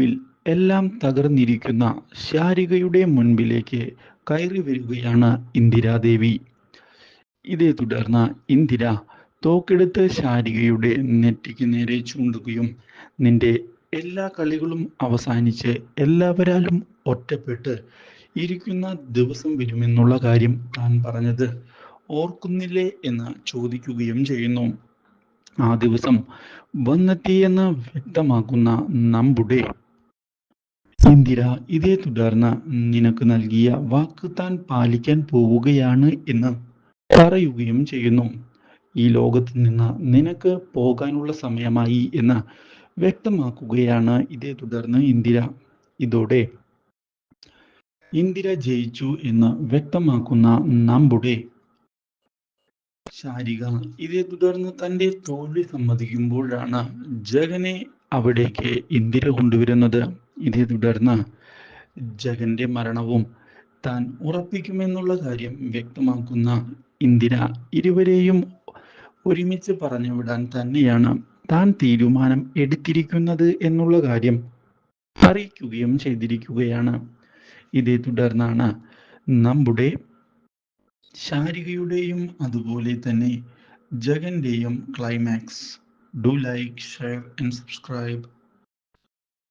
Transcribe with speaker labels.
Speaker 1: ഒടുവിൽ എല്ലാം തകർന്നിരിക്കുന്ന ശാരികയുടെ മുൻപിലേക്ക് കയറി വരികയാണ് ഇന്ദിരാദേവി. ഇതേ തുടർന്ന് ഇന്ദിര തോക്കെടുത്ത് ശാരികയുടെ നെറ്റിക്ക് നേരെ ചൂണ്ടുകയും നിന്റെ എല്ലാ കളികളും അവസാനിച്ച് എല്ലാവരാലും ഒറ്റപ്പെട്ട് ഇരിക്കുന്ന ദിവസം വരുമെന്നുള്ള കാര്യം താൻ പറഞ്ഞത് ഓർക്കുന്നില്ലേ എന്ന് ചോദിക്കുകയും ചെയ്യുന്നു. ആ ദിവസം വന്നെത്തിയെന്ന് വ്യക്തമാക്കുന്ന നമ്മുടെ ഇന്ദിര ഇതേ തുടർന്ന് നിനക്ക് നൽകിയ വാക്ക് താൻ പാലിക്കാൻ പോവുകയാണ് എന്ന് പറയുകയും ചെയ്യുന്നു. ഈ ലോകത്ത് നിന്ന് നിനക്ക് പോകാനുള്ള സമയമായി എന്ന് വ്യക്തമാക്കുകയാണ് ഇതേ തുടർന്ന് ഇന്ദിര. ഇതോടെ ഇന്ദിര ജയിച്ചു എന്ന് വ്യക്തമാക്കുന്ന നമ്മുടെ ശാരിക. ഇതേ തുടർന്ന് തന്റെ തോൽവി സമ്മതിക്കുമ്പോഴാണ് ജഗനെ അവിടേക്ക് ഇന്ദിര കൊണ്ടുവരുന്നത്. ഇതേ തുടർന്ന് ജഗന്റെ മരണവും താൻ ഉറപ്പിക്കുമെന്നുള്ള കാര്യം വ്യക്തമാക്കുന്ന ഇന്ദിര ഇരുവരെയും ഒരുമിച്ച് പറഞ്ഞു വിടാൻ തന്നെയാണ് താൻ തീരുമാനം എടുത്തിരിക്കുന്നത് എന്നുള്ള കാര്യം അറിയിക്കുകയും ചെയ്തിരിക്കുകയാണ്. ഇതേ തുടർന്നാണ് നമ്മുടെ ശാരികയുടെയും അതുപോലെ തന്നെ ജഗന്റെയും climax do like share and subscribe